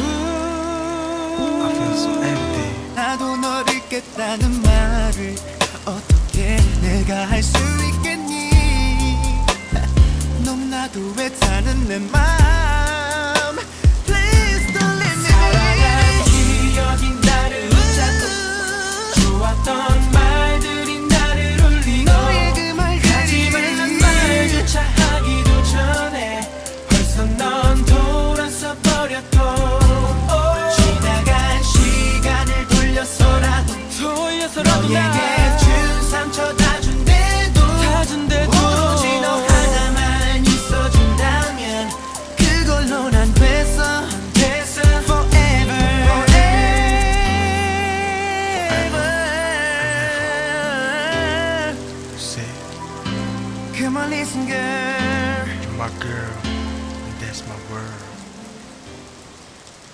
I feel so empty. 나도 널 잊겠다는 말을 어떻게 내가 할 수 있겠니 너무나도 애타는 내맘 걸려서라도 나에게 준 상처 다 준대도 다 준대도 오직 너 하나만 있어준다면 그걸로 난 됐어 됐어 forever forever Say Come on listen girl You're my girl and that's my world